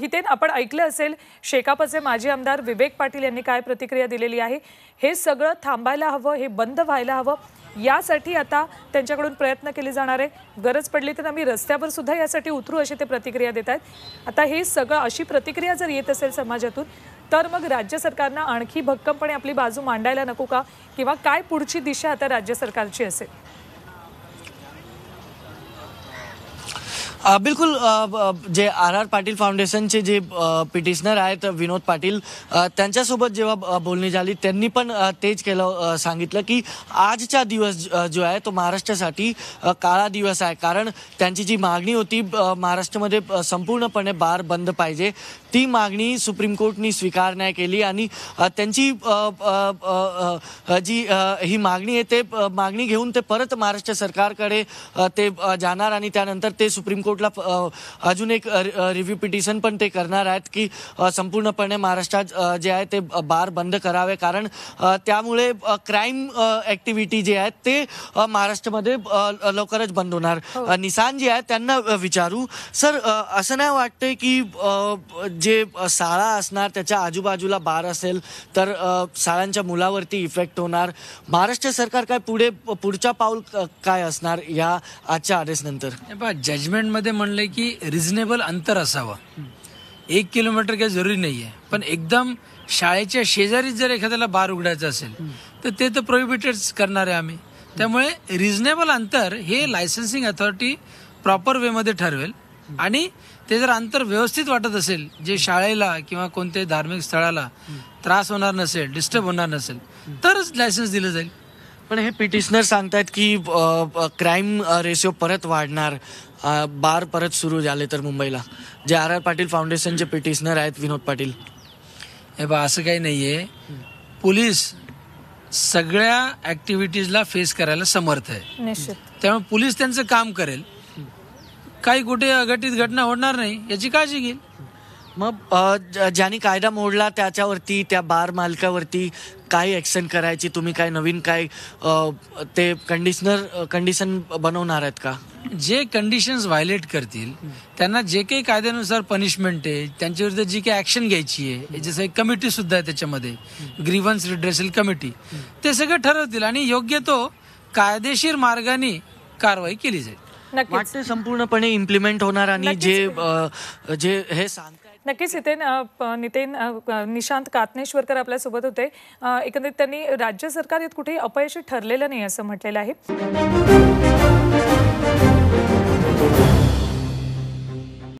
हितेन आपण ऐकलं असेल शेकापचे माजी आमदार विवेक पाटील यांनी काय प्रतिक्रिया दिलेली आहे? हे सगळं थांबायला हवं हे बंद व्हायला हवं यासाठी आता त्यांच्याकडून प्रयत्न केले जाणार आहे. गरज पडली तर आम्ही रस्त्यावर सुद्धा यासाठी उतरू अशी ते प्रतिक्रिया देत आहेत. आता हे सगळं अशी प्रतिक्रिया जर येत असेल समाजातून तर मग राज्य सरकारनं आणखी भक्कमपणे आपली बाजू मांडायला नको का? किंवा काय पुढची दिशा आता राज्य सरकारची असेल? बिलकुल जे आर आर पाटील फाउंडेशनचे जे पिटिशनर आहेत विनोद पाटील त्यांच्यासोबत जेव्हा बोलणी झाली त्यांनी पण तेच केलं सांगितलं की आजचा दिवस जो आहे तो महाराष्ट्रासाठी काळा दिवस आहे. कारण त्यांची जी मागणी होती महाराष्ट्रामध्ये संपूर्णपणे बार बंद पाहिजे. ती मागणी सुप्रीम कोर्टनी स्वीकार नाही केली आणि त्यांची जी ही मागणी आहे ते मागणी घेऊन ते परत महाराष्ट्र सरकारकडे ते जाणार आणि त्यानंतर ते सुप्रीम कोर्ट अ, अजून एक रिव्ह्यू पिटिशन पण ते करणार आहेत की संपूर्णपणे महाराष्ट्रात जे आहे ते बार बंद करावे. कारण त्यामुळे क्राईम ऍक्टिव्हिटी जे आहेत ते महाराष्ट्रामध्ये लवकरच बंद होणार. अ, निसान जे आहेत त्यांना विचारू. सर असं नाही वाटतंय की जे शाळा असणार त्याच्या आजूबाजूला बार असेल तर शाळांच्या मुलावरती इफेक्ट होणार. महाराष्ट्र सरकार काय पुढे पुढच्या पाऊल काय असणार या आजच्या आदेशनंतर? पहा ते म्हणले की रिझनेबल अंतर असावं. एक किलोमीटर काही जरुरी नाही आहे पण एकदम शाळेच्या शेजारीच जर एखाद्याला बार उघडायचं असेल तर ते तर प्रोहिबिटेड करणार आहे आम्ही. त्यामुळे रिझनेबल अंतर हे लायसन्सिंग अथॉरिटी प्रॉपर वेमध्ये ठरवेल. आणि ते जर अंतर व्यवस्थित वाटत असेल जे शाळेला किंवा कोणत्याही धार्मिक स्थळाला त्रास होणार नसेल डिस्टर्ब होणार नसेल तरच लायसन्स दिलं जाईल. पण हे पिटिशनर सांगतायत की क्राईम रेशिओ परत वाढणार. बार परत सुरू झाले तर मुंबईला. जे आर आर पाटील फाउंडेशनचे पिटिशनर आहेत विनोद पाटील. हे बा असं काही नाहीये. पोलीस सगळ्या ऍक्टिव्हिटीजला फेस करायला समर्थ आहे. निश्चित. त्यामुळे पोलीस त्यांचं काम करेल. काही कुठे अघटित घटना होणार नाही याची काळजी घेईल. मग ज्यांनी कायदा मोडला त्याच्यावरती त्या बार मालकावरती काय ऍक्शन करायची? तुम्ही काय नवीन काय ते कंडिशनर कंडिशन बनवणार आहेत का? जे कंडिशन्स व्हायलेट करतील त्यांना जे काही कायद्यानुसार पनिशमेंट आहे त्यांच्या विरुद्ध जी काही ऍक्शन घ्यायची आहे जसं एक कमिटी सुद्धा आहे त्याच्यामध्ये ग्रीव्हन्स रिड्रेसल कमिटी ते सगळं ठरवतील आणि योग्य तो कायदेशीर मार्गाने कारवाई केली जाईल. नक्कीच. वाटते संपूर्णपणे इम्प्लिमेंट होणार आणि जे जे हे सांगतायत नक्कीच नितेन प- नितेन निशांत कातनेश्वरकर आपल्यासोबत होते. एकंदरीत त्यांनी राज्य सरकार यात कुठेही अपयशी ठरलेलं नाही असं म्हटलेलं आहे.